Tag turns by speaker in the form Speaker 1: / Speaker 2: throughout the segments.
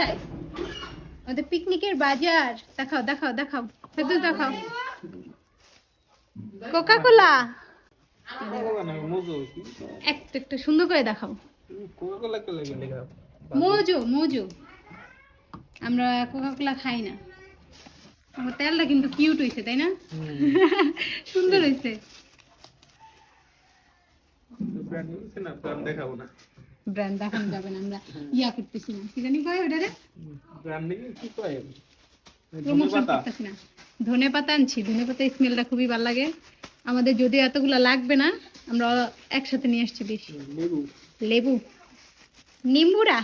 Speaker 1: Size আমাদের পিকনিকের বাজার দেখাও দেখাও দেখাও ফেদুস দেখাও কোকা কোলা একটা একটা সুন্দর করে দেখাও। মোজো মোজো আমরা কোকা কোলা খাই না। আমার তেলটা কিন্তু কিউট হয়েছে তাই না? সুন্দর হয়েছে
Speaker 2: দেখাবো না।
Speaker 1: ব্র্যান্ড দেখানো যাবে না আমরা ইয়া করতেছি না। কি জানি কয় ওটা প্রমোশন করতেছি না। ধনে পাতা আনছি। ধনে পাতা স্মেলটা খুবই ভালো লাগে। আমাদের যদিও এতগুলো লাগবে না আমরা একসাথে নিয়ে আসছি বেশি।
Speaker 2: লেবু।
Speaker 1: লেবু। নিম্বুরা?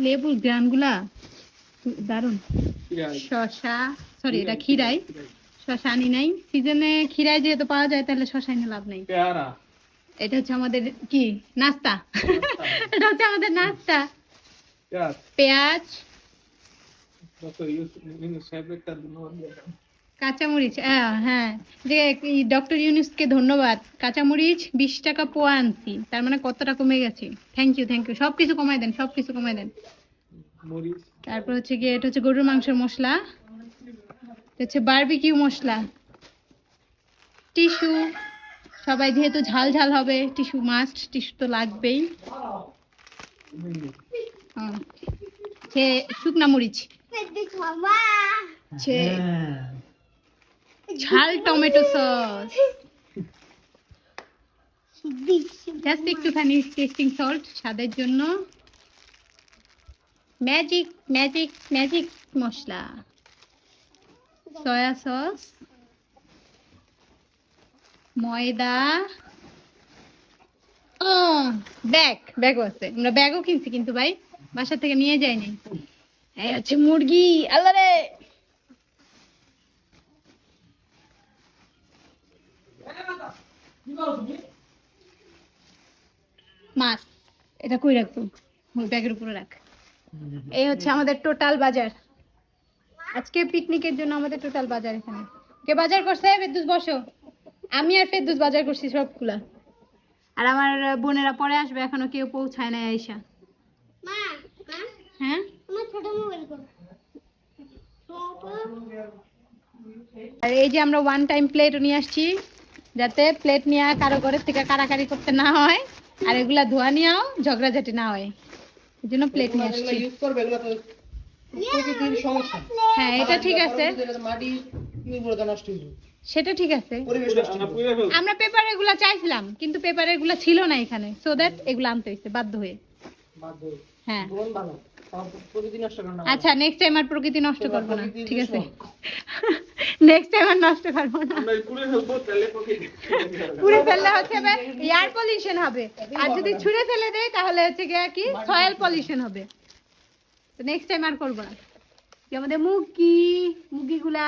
Speaker 1: লেবুর গ্রানগুলা দারুণ। শশা সরি এটা খিরাই। শশা আনি নাই। সিজনে খিরাই যেহেতু পাওয়া যায় তাহলে শশা এনে লাভ নাই।
Speaker 2: পেয়ারা।
Speaker 1: এটা হচ্ছে আমাদের কি? নাস্তা। এটা হচ্ছে আমাদের নাস্তা।
Speaker 2: পেঁয়াজ।
Speaker 1: কাঁচামরিচ হ্যাঁ। যে ডক্টর ইউনুসকে ধন্যবাদ। কাঁচামরিচ বিশ টাকা পোয়া আনছি তার মানে কতটা কমে গেছে? থ্যাংক ইউ থ্যাংক ইউ সব কিছু কমাই দেন সব কিছু কমাই দেন তারপর হচ্ছে গিয়ে এটা হচ্ছে গরুর মাংসের মশলা। এটা হচ্ছে বারবিকিউ মশলা। টিস্যু সবাই যেহেতু ঝাল ঝাল হবে, টিস্যু মাস্ট টিস্যু তো লাগবেই। হুম। সে শুকনা মরিচ। ঝাল টমেটো সস। জাস্ট একটুখানি টেস্টিং সল্ট স্বাদের জন্য। ম্যাজিক ম্যাজিক ম্যাজিক মশলা। সয়া সস ময়দা। ও, ব্যাগ ব্যাগও আছে। আমরা ব্যাগও কিনছি কিন্তু ভাই, বাসা থেকে নিয়ে যাইনি। এই হচ্ছে মুরগি, আল্লাহ রে! মাছ, এটা কই রাখব? ব্যাগের উপরে রাখ। এই হচ্ছে আমাদের টোটাল বাজার। আজকে পিকনিকের জন্য আমাদের টোটাল বাজার এখানে। কে বাজার করছে? ফেদ্দুস বসো। আমি আর ফেদ্দুস বাজার করছি সবগুলা। আর আমার বোনেরা পরে আসবে এখনও কেউ পৌঁছায় না আইসা। হ্যাঁ? আর এই যে আমরা ওয়ান টাইম প্লেট নিয়ে আসছি যাতে প্লেট নিয়ে কারও ঘরের থেকে কারাকারি করতে না হয় আর এগুলা ধোয়া নিয়েও ঝগড়াঝাটি না হয়। এই জন্য প্লেট নিয়ে আসছি। হ্যাঁ এটা ঠিক আছে। সেটা ঠিক আছে।
Speaker 2: পরিবেশ নষ্ট যাবে।
Speaker 1: আমরা পেপার এগুলা চাইছিলাম কিন্তু পেপার এগুলা ছিল না এখানে সো দ্যাট এগুলো আনতে হয়েছে বাধ্য হয়ে।
Speaker 2: হ্যাঁ। জীবন ভালো তাও প্রকৃতি নষ্ট করে না।
Speaker 1: আচ্ছা নেক্সট টাইম আর প্রকৃতি নষ্ট করব না ঠিক আছে। নেক্সট টাইম আর নষ্ট করব না। পুড়ে ফেললে হচ্ছে এয়ার পলিউশন হবে। আর যদি ছুঁড়ে ফেলে দেয় তাহলে হচ্ছে গিয়ে কি? সয়েল পলিউশন হবে। তো নেক্সট টাইম আর করব না। আমাদের মুগি মুরগিগুলা